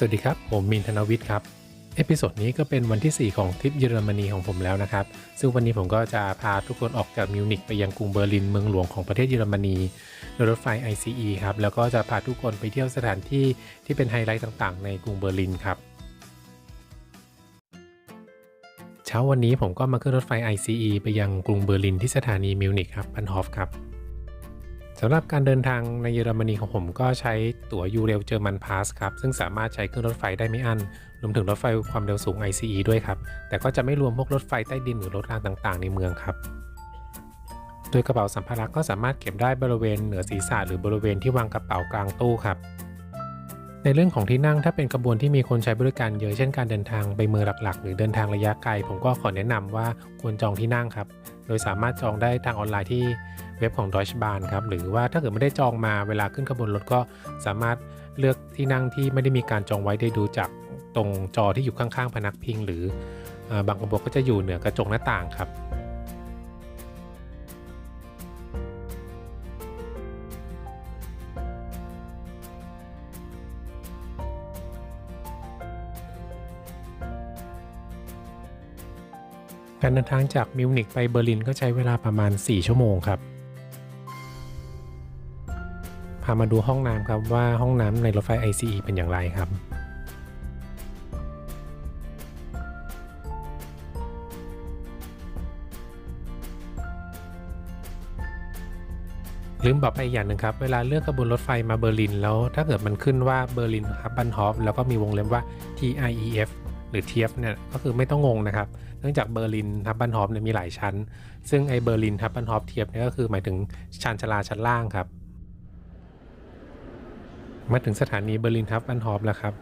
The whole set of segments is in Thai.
สวัสดีครับ ผมมินธนวิทย์ครับ เอพิโซดนี้ก็เป็นวันที่ 4 ของทริปเยอรมนีของผมแล้วนะครับ ซึ่งวันนี้ผมก็จะพาทุกคนออกจากมิวนิกไปยังกรุงเบอร์ลินเมืองหลวงของประเทศเยอรมนีโดยรถไฟ ICE ครับ แล้วก็จะพาทุกคนไปเที่ยวสถานที่ที่เป็นไฮไลท์ต่างๆ ในกรุงเบอร์ลินครับเช้าวันนี้ผมก็มาขึ้นรถไฟ ICE ไปยังกรุงเบอร์ลินที่สถานีมิวนิกครับบันฮอฟครับ สำหรับการเดินทางในเยอรมนีของผมก็ใช้ตั๋วยูเรลเจอร์มันพาสครับ ซึ่งสามารถใช้ขึ้นรถไฟได้ไม่อั้น รวมถึงรถไฟความเร็วสูง ICE ด้วยครับ แต่ก็จะไม่รวมพวกรถไฟใต้ดินหรือรถรางต่างๆ ในเมืองครับ โดยกระเป๋าสัมภาระก็สามารถเก็บได้บริเวณเหนือศีรษะหรือบริเวณที่วางกระเป๋ากลางตู้ครับ ในเรื่องของที่นั่งถ้าเป็นขบวนที่มีคนใช้บริการเยอะเช่นการเดินทางไปเมืองหลักๆ หรือเดินทางระยะไกล ผมก็ขอแนะนำว่าควรจองที่นั่งครับ โดยสามารถจองได้ทางออนไลน์ที่ เว็บของ Deutsche Bahn ครับ หรือว่าถ้าเกิดไม่ได้จองมาเวลาขึ้นขบวนรถก็สามารถเลือกที่นั่งที่ไม่ได้มีการจองไว้ได้ดูจากตรงจอที่อยู่ข้างๆ พนักพิง หรือบางขบวนก็จะอยู่เหนือกระจกหน้าต่างครับการเดินทางจากมิวนิกไปเบอร์ลินก็ใช้เวลาประมาณ 4 ชั่วโมงครับามาดูห้องน้ำครับว่าห้องน้ำในรถไฟ ICE เป็นอย่างไรครับลืมบอกไปอีกอย่างหนึ่งครับ เวลาเลือกขบวนรถไฟมาเบอร์ลิน แล้วถ้าเกิดมันขึ้นว่าเบอร์ลินฮับบันฮอฟแล้วก็มีวงเล็บว่า TIEF หรือ TF เนี่ยก็คือไม่ต้องงงนะครับ เนื่องจากเบอร์ลินฮับบันฮอฟเนี่ยมีหลายชั้น ซึ่งไอเบอร์ลินฮับบันฮอฟเทียบเนี่ยก็คือหมายถึงชานชลาชั้นล่างครับ มาถึงสถานีเบอร์ลินฮับบันฮอฟแล้วครับ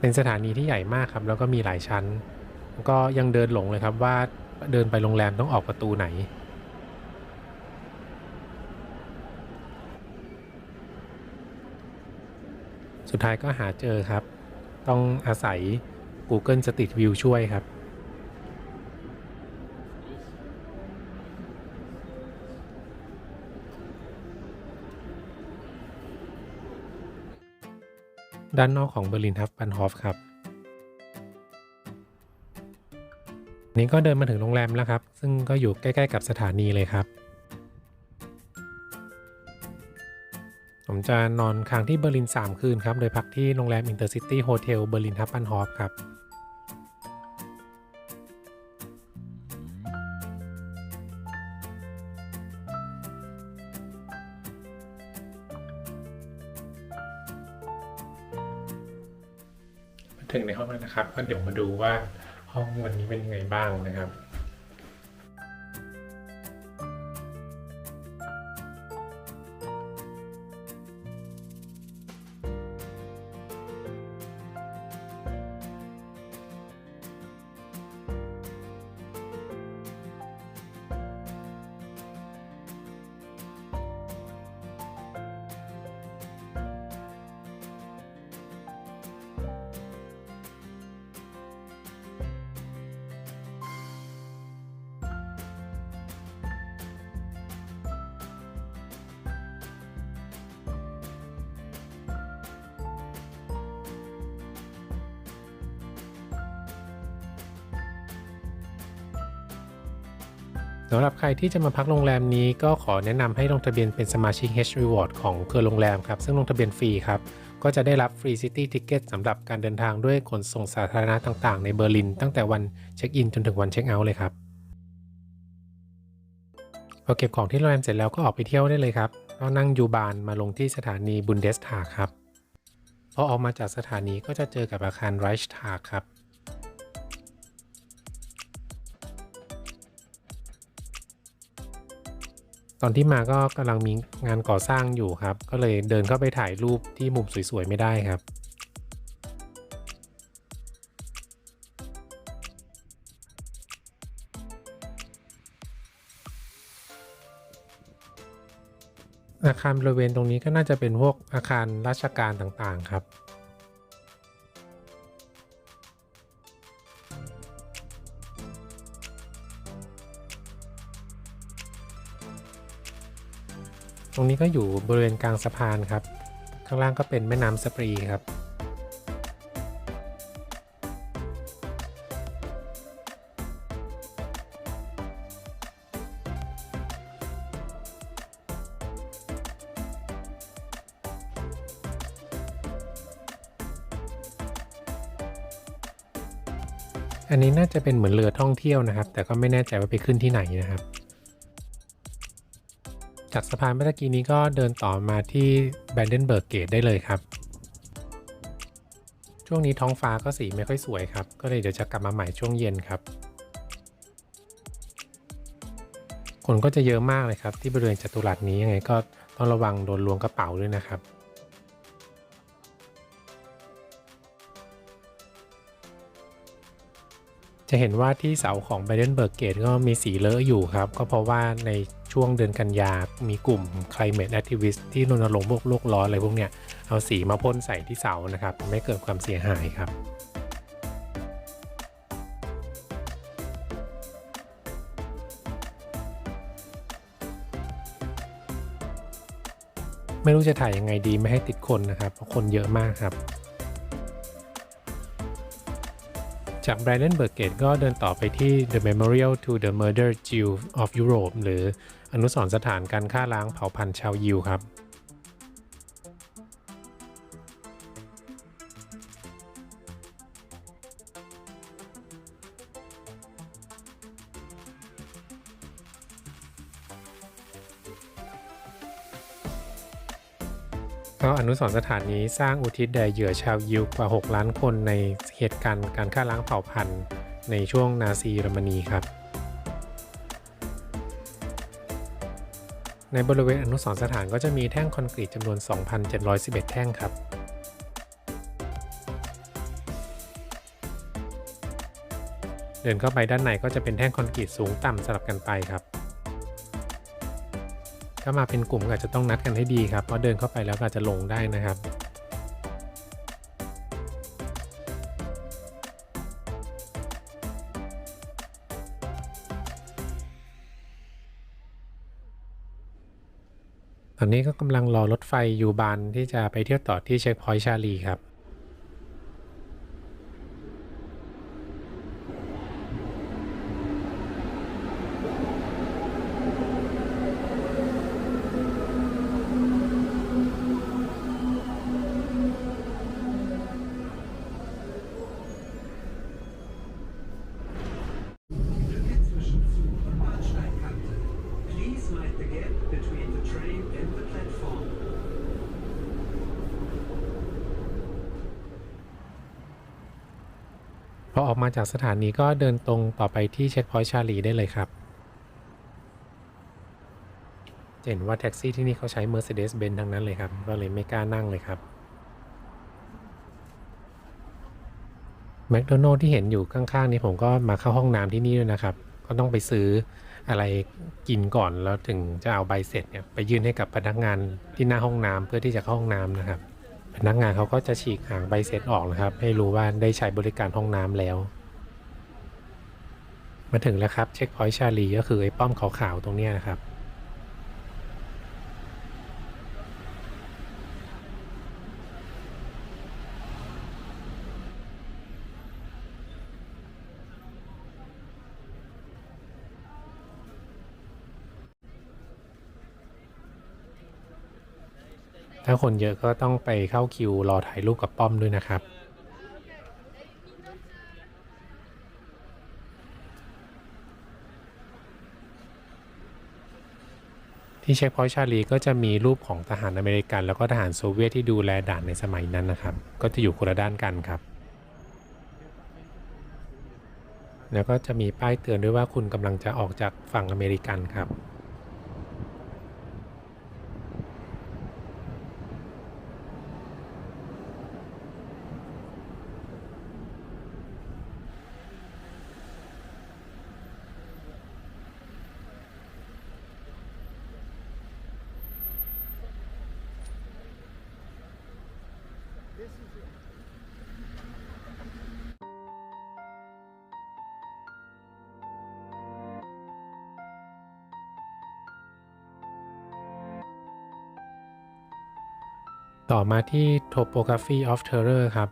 เป็นสถานีที่ใหญ่มากครับ แล้วก็มีหลายชั้น ก็ยังเดินหลงเลยครับว่าเดินไปโรงแรมต้องออกประตูไหน สุดท้ายก็หาเจอครับ ต้องอาศัย Google Street View ช่วยครับ ด้านนอกของเบอร์ลินทัฟบันฮอฟครับนี้ก็เดินมาถึงโรงแรมแล้วครับ ซึ่งก็อยู่ใกล้ๆกับสถานีเลยครับ ผมจะนอนค้างที่เบอร์ลิน 3 คืนครับ โดยพักที่โรงแรมอินเตอร์ซิตี้โฮเทลเบอร์ลินทับบันฮอฟครับ หนึ่งในห้องแล้วนะครับก็เดี๋ยวมาดูว่าห้องวันนี้เป็นยังไงบ้างนะครับ สำหรับใครที่จะมาพักโรงแรมนี้ก็ขอแนะนำให้ลงทะเบียนเป็นสมาชิก H Reward ของเครือโรงแรมครับ ซึ่งลงทะเบียนฟรีครับ ก็จะได้รับฟรีซิตี้ทิเก็ตสำหรับการเดินทางด้วยขนส่งสาธารณะต่างๆ ในเบอร์ลิน ตั้งแต่วันเช็คอินจนถึงวันเช็คเอาท์เลยครับพอเก็บของที่โรงแรมเสร็จแล้วก็ออกไปเที่ยวได้เลยครับก็นั่งยูบานมาลงที่สถานีบุนเดสทาครับพอออกมาจากสถานีก็จะเจอกับอาคารไรช์ทาครับ ตอนที่มาก็กำลังมีงานก่อสร้างอยู่ครับ ก็เลยเดินเข้าไปถ่ายรูปที่มุมสวยๆไม่ได้ครับ อาคารบริเวณตรงนี้ก็น่าจะเป็นพวกอาคารราชการต่างๆครับ ตรงนี้ก็อยู่บริเวณกลางสะพานครับ ข้างล่างก็เป็นแม่น้ำสปรีครับอันนี้น่าจะเป็นเหมือนเรือท่องเที่ยวนะครับ แต่ก็ไม่แน่ใจว่าไปขึ้นที่ไหนนะครับ จากสะพานเมื่อกี้นี้ก็เดินต่อมาที่แบนเดนเบิร์กเกตได้เลยครับ ช่วงนี้ท้องฟ้าก็สีไม่ค่อยสวยครับ ก็เลยเดี๋ยวจะกลับมาใหม่ช่วงเย็นครับ คนก็จะเยอะมากเลยครับ ที่บริเวณจัตุรัสนี้ยังไงก็ต้องระวังโดนลวงกระเป๋าด้วยนะครับจะเห็นว่าที่เสาของ b บ d e n b e r g Gate ก็มีสีเลอะอยู่ครับ ก็เพราะว่าใน ช่วงเดือนกันยา มีกลุ่ม Climate Activist ที่รณรงค์พวกโลกร้อนอะไรพวกเนี้ย เอาสีมาพ่นใส่ที่เสานะครับทำให้เกิดความเสียหายครับไม่รู้จะถ่ายยังไงดีไม่ให้ติดคนนะครับ เพราะคนเยอะมากครับ จาก b r a n d e n b e r g Gate ก็เดินต่อไปที่ The Memorial to the Murder Jew of Europe หรือ อนุสรสถานการฆ่าล้างเผ่าพันธุ์ชาวยิวครับ ก็อนุสรสถานนี้สร้างอุทิศแด่เหยื่อชาวยิวกว่า 6 ล้านคนในเหตุการณ์การฆ่าล้างเผ่าพันธุ์ในช่วงนาซีเยอรมนีครับ ในบริเวณอนุสรณ์สถานก็จะมีแท่งคอนกรีตจำนวน 2,711 แท่งครับเดินเข้าไปด้านในก็จะเป็นแท่งคอนกรีตสูงต่ำสลับกันไปครับ ถ้ามาเป็นกลุ่มก็อาจจะต้องนัดกันให้ดีครับ เพราะเดินเข้าไปแล้วก็อาจจะลงได้นะครับ อนนี้ก็กำลังรอรถไฟยูบานที่จะไปเที่ยวต่อที่เช็คพอยต์ชาลีครับ อออกมาจากสถานีก็เดินตรงต่อไปที่เช็คพอยต์ชาลีได้เลยครับเห็นว่าแท็กซี่ที่นี่เขาใช้ Mercedes-Benz ทั้งนั้นเลยครับ ก็เลยไม่กล้านั่งเลยครับแมคโดนัลล์ที่เห็นอยู่ข้างๆนี้ผมก็มาเข้าห้องน้ำที่นี่ด้วยนะครับ ก็ต้องไปซื้ออะไรกินก่อนแล้วถึงจะเอาใบเสร็จเนี่ยไปยื่นให้กับพนักงานที่หน้าห้องน้ำเพื่อที่จะเข้าห้องน้ำนะครับ พนักงานเขาก็จะฉีกหางใบเสร็จออกนะครับ ให้รู้ว่าได้ใช้บริการห้องน้ำแล้ว มาถึงแล้วครับเช็คพอยต์ชาลีก็คือไอ้ป้อมขาวๆตรงนี้นะครับ ถ้าคนเยอะก็ต้องไปเข้าคิวรอถ่ายรูปกับป้อมด้วยนะครับที่เช็คพอยต์ชาลีก็จะมีรูปของทหารอเมริกัน แล้วก็ทหารโซเวียตที่ดูแลด่านในสมัยนั้นนะครับ ก็จะอยู่คนละด้านกันครับ แล้วก็จะมีป้ายเตือนด้วยว่าคุณกำลังจะออกจากฝั่งอเมริกันครับ ต่อมาที่ Topography of Terror ครับ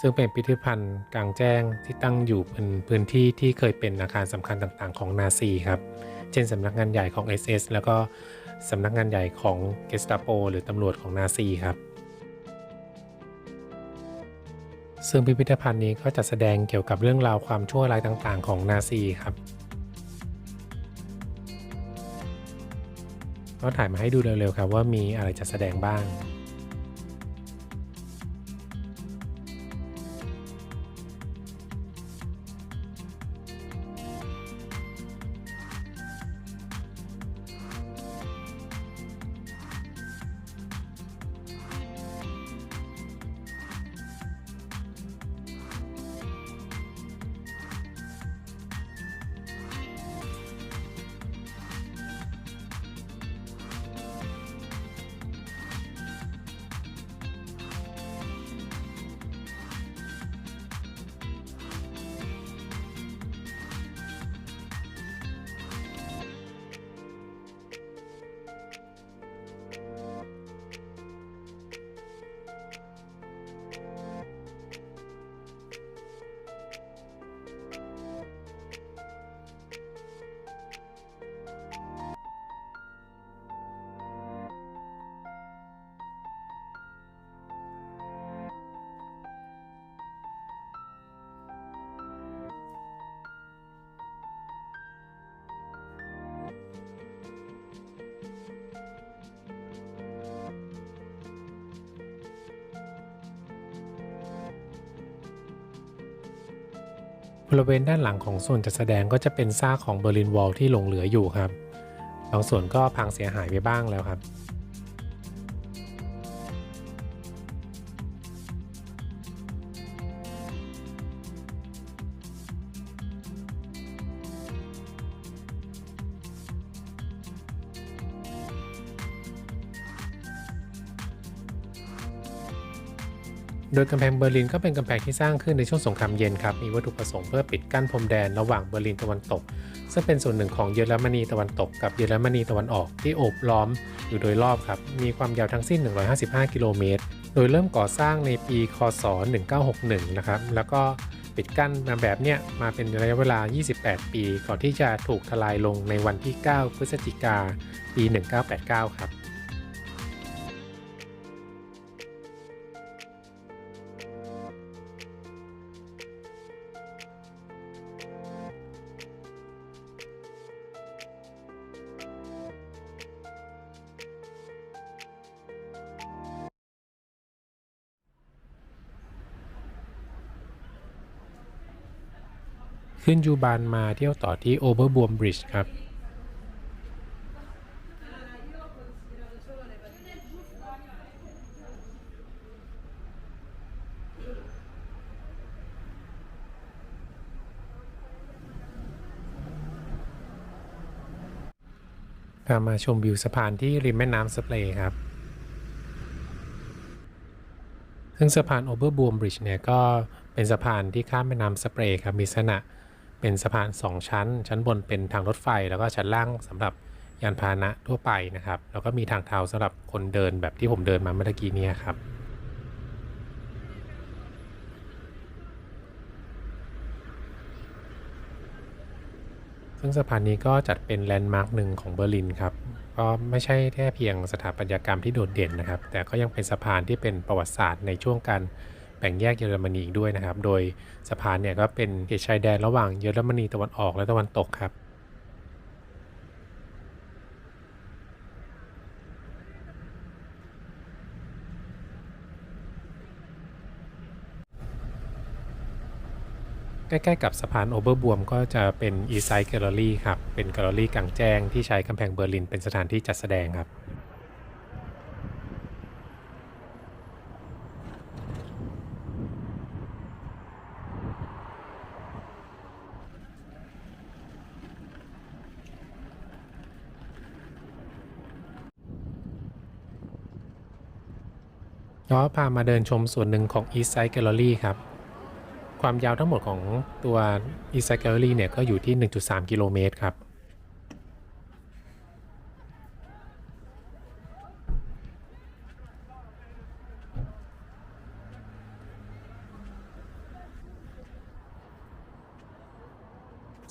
ซึ่งเป็นพิพิธภัณฑ์กลางแจ้งที่ตั้งอยู่เป็นพื้นที่ที่เคยเป็นอาคารสำคัญต่างๆ ของนาซีครับ เช่นสำนักงานใหญ่ของ SS แล้วก็สำนักงานใหญ่ของเกสตาโปหรือตำรวจของนาซีครับ ซึ่งพิพิธภัณฑ์นี้ก็จะแสดงเกี่ยวกับเรื่องราวความชั่วร้ายต่างๆ ของนาซีครับก็ถ่ายมาให้ดูเร็วๆครับว่ามีอะไรจะแสดงบ้าง บริเวณด้านหลังของส่วนจัดแสดงก็จะเป็นซากของเบอร์ลินวอลที่หลงเหลืออยู่ครับ บางส่วนก็พังเสียหายไปบ้างแล้วครับ โดยกำแพงเบอร์ลินก็เป็นกำแพงที่สร้างขึ้นในช่วงสงครามเย็นครับ มีวัตถุประสงค์เพื่อปิดกั้นพรมแดนระหว่างเบอร์ลินตะวันตก ซึ่งเป็นส่วนหนึ่งของเยอรมนีตะวันตกกับเยอรมนีตะวันออกที่โอบล้อมอยู่โดยรอบครับ มีความยาวทั้งสิ้น 155 กิโลเมตร โดยเริ่มก่อสร้างในปี คศ 1961 นะครับ แล้วก็ปิดกั้นมาแบบเนี้ยมาเป็นระยะเวลา 28 ปี ก่อนที่จะถูกทลายลงในวันที่ 9 พฤศจิกาปี 1989 ครับ ขึ้นยูบานมาเที่ยวต่อที่โอเบอร์บวมบริดจ์ครับพามาชมวิวสะพานที่ริมแม่น้ำสเปรย์ครับ ซึ่งสะพานโอเบอร์บวมบริดจ์เนี่ยก็เป็นสะพานที่ข้ามแม่น้ำสเปรย์ครับ มีลักษณะ เป็นสะพาน 2 ชั้น ชั้นบนเป็นทางรถไฟ แล้วก็ชั้นล่างสำหรับยานพาหนะทั่วไปนะครับ แล้วก็มีทางเท้าสำหรับคนเดินแบบที่ผมเดินมาเมื่อกี้นี่ยครับซึ่งสะพานนี้ก็จัดเป็นแลนด์มาร์กหนึ่งของเบอร์ลินครับ ก็ไม่ใช่แค่เพียงสถาปัตยกรรมที่โดดเด่นนะครับ แต่ก็ยังเป็นสะพานที่เป็นประวัติศาสตร์ในช่วงการ แบ่งแยกเยอรมนีอีกด้วยนะครับ โดยสะพานเนี่ยก็เป็นเขตชายแดนระหว่างเยอรมนีตะวันออกและตะวันตกครับใกล้ๆกับสะพานโอเบอร์บวมก็จะเป็น East Side Gallery ครับ เป็นแกลเลอรี่กลางแจ้งที่ใช้กำแพงเบอร์ลินเป็นสถานที่จัดแสดงครับ ก็พามาเดินชมส่วนหนึ่งของ East Side Gallery ครับ ความยาวทั้งหมดของตัว East Side Gallery เนี่ยก็อยู่ที่ 1.3 กิโลเมตรครับ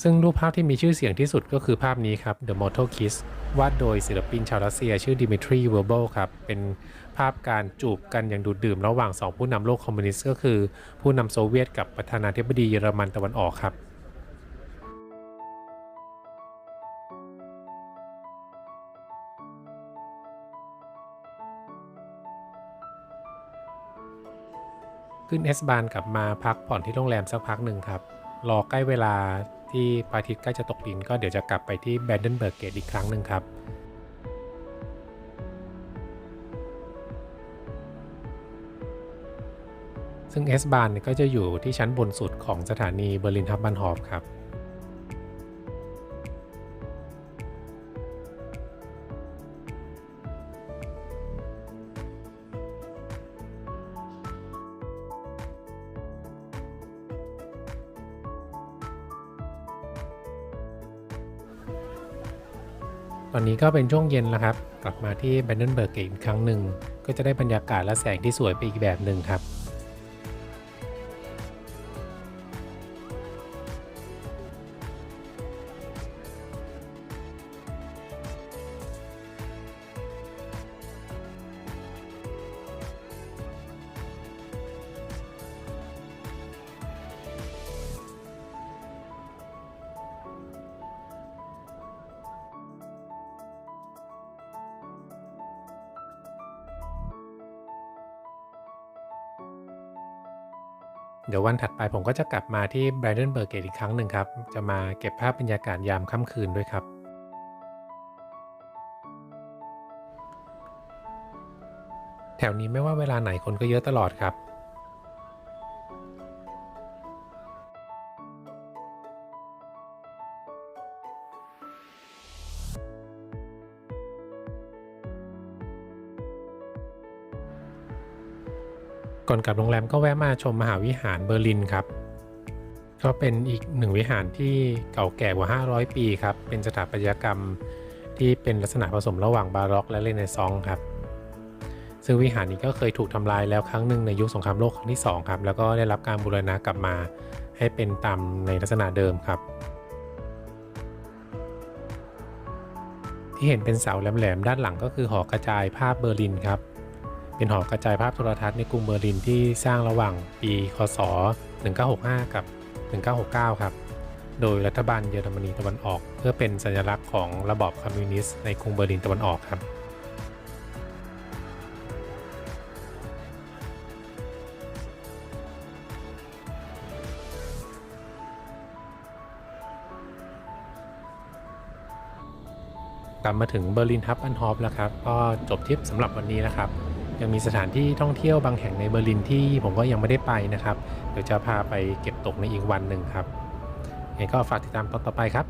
ซึ่งรูปภาพที่มีชื่อเสียงที่สุดก็คือภาพนี้ครับ The Mortal Kiss วาดโดยศิลปินชาวรัสเซีย ชื่อดิมิทรีเวอร์เบลครับ เป็นภาพการจูบกันอย่างดูดดื่ม ระหว่างสองผู้นำโลกคอมมิวนิสต์ก็คือ ผู้นำโซเวียตกับประธานาธิบดีเยอรมันตะวันออกครับขึ้นเอสบานกลับมาพักผ่อนที่โรงแรมสักพักหนึ่งครับ รอใกล้เวลา ที่พระอาทิตย์ใกล้จะตกดินก็เดี๋ยวจะกลับไปที่แบนเดนเบิร์กเกตอีกครั้งหนึ่งครับซึ่งเอสบานก็จะอยู่ที่ชั้นบนสุดของสถานีเบอร์ลินฮับบันฮอฟครับ อนนี้ก็เป็นช่วงเย็นแล้วครับ กลับมาที่แบนเดนเบิร์กอีกครั้งหนึ่ง ก็จะได้บรรยากาศและแสงที่สวยไปอีกแบบหนึ่งครับ เดี๋ยววันถัดไปผมก็จะกลับมาที่ไบรนเดนเบิร์เกตอีกครั้งหนึ่งครับ จะมาเก็บภาพบรรยากาศยามค่ำคืนด้วยครับ แถวนี้ไม่ว่าเวลาไหนคนก็เยอะตลอดครับ กับโรงแรมก็แวะมาชมมหาวิหารเบอร์ลินครับ ก็เป็นอีกหนึ่งวิหารที่เก่าแก่กว่า 500 ปีครับ เป็นสถาปัตยกรรมที่เป็นลักษณะผสมระหว่างบาร็อกและเรเนซองส์ครับ ซึ่งวิหารนี้ก็เคยถูกทำลายแล้วครั้งหนึ่งในยุคสงครามโลกครั้งที่ 2 ครับ แล้วก็ได้รับการบูรณะกลับมาให้เป็นตามในลักษณะเดิมครับ ที่เห็นเป็นเสาแหลมๆด้านหลังก็คือหอกระจายภาพเบอร์ลินครับ เป็นหอกระจายภาพโทรทัศน์ในกรุงเบอร์ลินที่สร้างระหว่างปีคศ 1965 กับ 1969 ครับ โดยรัฐบาลเยอรมนีตะวันออก เพื่อเป็นสัญลักษณ์ของระบอบคอมมิวนิสต์ในกรุงเบอร์ลินตะวันออกครับกลับมาถึงเบอร์ลินฮับอันฮอฟแล้วครับ ก็จบทริปสำหรับวันนี้นะครับ ยังมีสถานที่ท่องเที่ยวบางแห่งในเบอร์ลินที่ผมก็ยังไม่ได้ไปนะครับ เดี๋ยวจะพาไปเก็บตกในอีกวันหนึ่งครับยังไงก็ฝากติดตามตอนต่อไปครับ